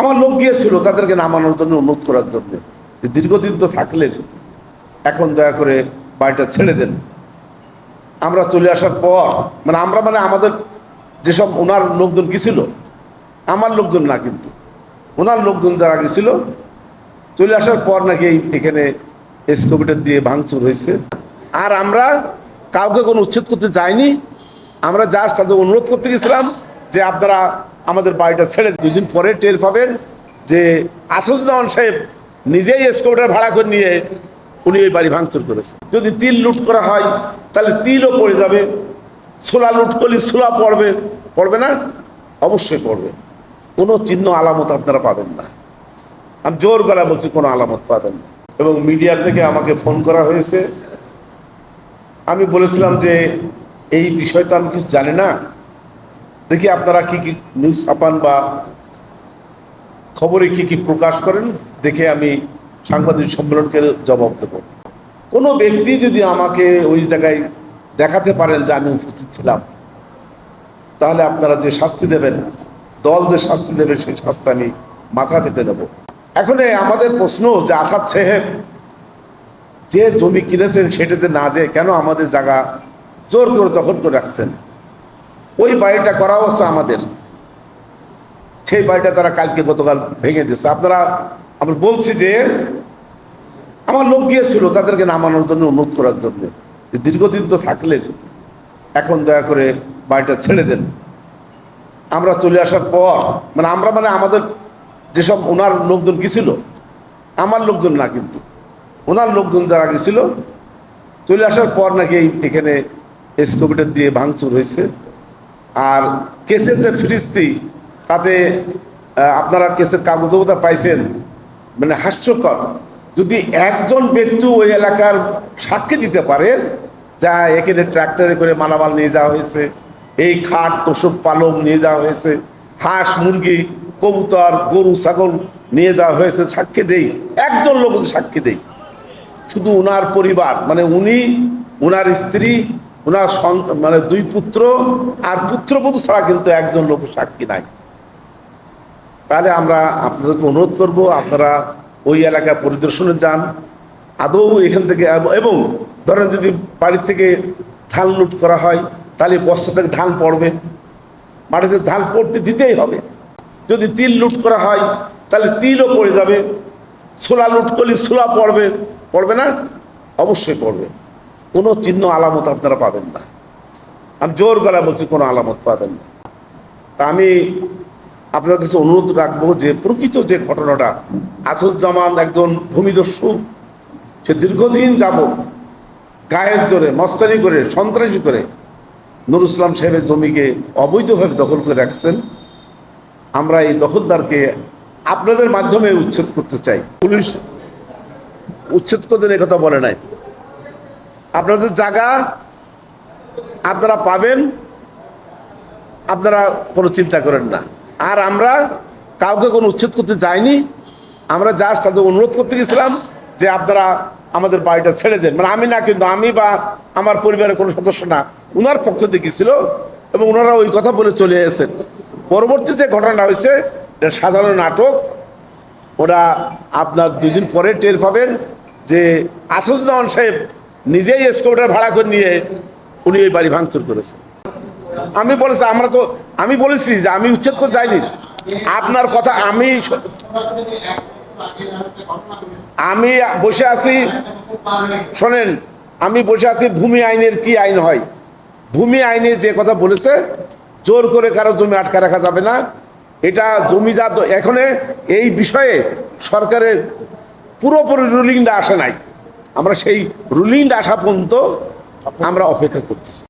আমার লোক গিয়েছিল, তাদেরকে নামানোর জন্য অনুরোধ করার জন্য। দীর্ঘদিন তো থাকলেন, এখন দয়া করে বাড়িটা ছেড়ে দেন। আমরা চলে আসার পর মানে আমরা মানে আমাদের যেসব ওনার লোকজন গেছিল আমার লোকজন না কিন্তু। ওনার লোকজন যারা গেছিল চলে আসার পর নাকি এখানে এসকোপিটার দিয়ে ভাঙচুর হয়েছে। আর আমরা কাউকে কোনো উচ্ছেদ করতে যাইনি। আমরা জাস্ট তাদের অনুরোধ করতে গেছিলাম যে আপনারা আমাদের বাড়িটা ছেড়ে দিন। দুদিন পরে টের পাবেন যে আসাদুজ্জামান সাহেব নিজেই এসকোপিটার ভাড়া করে নিয়ে উনি এই বাড়ি ভাঙচুর করেছে। যদি তিল লুট করা হয়, তাহলে তিলও পড়ে যাবে, ছোলা লুট করলে ছোলা পড়বে। পড়বে না? অবশ্যই পড়বে। কোনো চিহ্ন, আলামত আপনারা পাবেন না। আমি জোর গলা বলছি, কোনো আলামত পাবেন না। এবং মিডিয়া থেকে আমাকে ফোন করা হয়েছে। আমি বলেছিলাম যে এই বিষয়টা আমি কিছু জানি না। দেখি আপনারা কি কি নিউজ ছাপান বা খবরে কি কি প্রকাশ করেন? দেখে আমি সাংবাদিক সম্মেলনকে জবাব দেব। কোনো ব্যক্তি যদি আমাকে ওই জায়গায় দেখাতে পারেন যে আমি উপস্থিত ছিলাম, তাহলে আপনারা যে শাস্তি দেবেন, দল যে শাস্তি দেবে, সেই শাস্তি আমি মাথা পেতে নেব। এখন আমাদের প্রশ্ন যে আসাদ সাহেব যে জমি কিনেছেন সেটাতে না যে কেন আমাদের জায়গা জোর করে দখল করে রাখছেন? ওই বাড়িটা করা হচ্ছে আমাদের। সেই বাড়িটা তারা কালকে গতকাল ভেঙে দিয়েছে। আপনারা, আমরা বলছি যে, আমার লোক গিয়েছিল তাদেরকে নামানোর জন্য, অনুরোধ করার জন্য। দীর্ঘদিন তো থাকলেন, এখন দয়া করে বাড়িটা ছেড়ে দেন। আমরা চলে আসার পর মানে আমরা মানে আমাদের যেসব ওনার লোকজন গেছিল আমার লোকজন না কিন্তু। ওনার লোকজন যারা গেছিল চলে আসার পর নাকি এখানে এসকোপিটার দিয়ে ভাঙচুর হয়েছে। আর কেসের যে ফিরিস্তি, তাতে আপনারা কেসের কাগজবতা পাইছেন মানে হাস্যকর। যদি একজন ব্যক্তি ওই এলাকার সাক্ষী দিতে পারে, যা এখানে ট্র্যাক্টরে করে মালামাল নিয়ে যাওয়া হয়েছে, এই খাট, তোষক, পালং নিয়ে যাওয়া হয়েছে, হাঁস, মুরগি, কবুতর, গরু, ছাগল নিয়ে যাওয়া হয়েছে, সাক্ষী দেই। একজন লোক সাক্ষী দেই, শুধু উনার পরিবার মানে উনি, উনার স্ত্রী সন্ত মানে দুই পুত্র, আর পুত্রবধূ ছাড়া কিন্তু একজন লোক সাক্ষী নাই। তাহলে আমরা আপনাদেরকে অনুরোধ করব, আপনারা ওই এলাকা পরিদর্শনে যান। আদৌ এখান থেকে, এবং ধরেন যদি বাড়ি থেকে ধান লুট করা হয়, তাহলে বস্তা থেকে ধান পড়বে। মাটিতে ধান পড়তে দিতেই হবে। যদি তিল লুট করা হয়, তাহলে তিলও পড়ে যাবে। ছোলা লুট করলে ছোলা পড়বে। পড়বে না? অবশ্যই পড়বে। কোনো চিহ্ন আলামত আপনারা পাবেন না। আমি জোর গলা বলছি, কোনো আলামত পাবেন না। তা আমি আপনার কাছে অনুরোধ রাখব যে প্রকৃত যে ঘটনাটা, আসাদুজ্জামান একজন ভূমিদস্যু, সে দীর্ঘদিন যাবৎ গায়ের জোরে মস্তানি করে, সন্ত্রাসী করে নুর ইসলাম সাহেবের জমিকে অবৈধভাবে দখল করে রাখছেন। আমরা এই দখলদারকে আপনাদের মাধ্যমে উচ্ছেদ করতে চাই। পুলিশ উচ্ছেদ করতে কথা বলে নাই। আপনাদের জায়গা আপনারা পাবেন, আপনারা কোনো চিন্তা করেন না। আর আমরা কাউকে কোনো উচ্ছেদ করতে যাইনি, আমরা জাস্ট তাদের অনুরোধ করতে গেছিলাম যে আপনারা আমাদের বাড়িটা ছেড়ে দেন। মানে আমি না, কিন্তু আমি বা আমার পরিবারের কোনো সদস্য না, উনার পক্ষ থেকে ছিল এবং ওনারা ওই কথা বলে চলে এসেছেন। পরবর্তী যে ঘটনাটা হয়েছে, এটা সাধারণ নাটক, ওরা আপনার দুদিন পরে টের পাবেন যে আসাদুজ্জামান সাহেব নিজেই এসকোপিটার ভাড়া করে নিয়ে উনি এই বাড়ি ভাঙচুর করেছে। আমি বলেছি, আমরা তো, আমি বলেছি যে আমি উচ্ছেদ করে যাইনি। আপনার কথা আমি আমি বসে আছি, শোনেন, আমি বসে আছি, ভূমি আইনের কি আইন হয়? ভূমি আইনে যে কথা বলেছে, জোর করে কারও জমি আটকা রাখা যাবে না। এটা জমিজাত এখানে এই বিষয়ে সরকারের পুরোপুরি রুলিংটা আসে নাই। আমরা সেই রুলিংটা আসা পর্যন্ত আমরা অপেক্ষা করতেছি।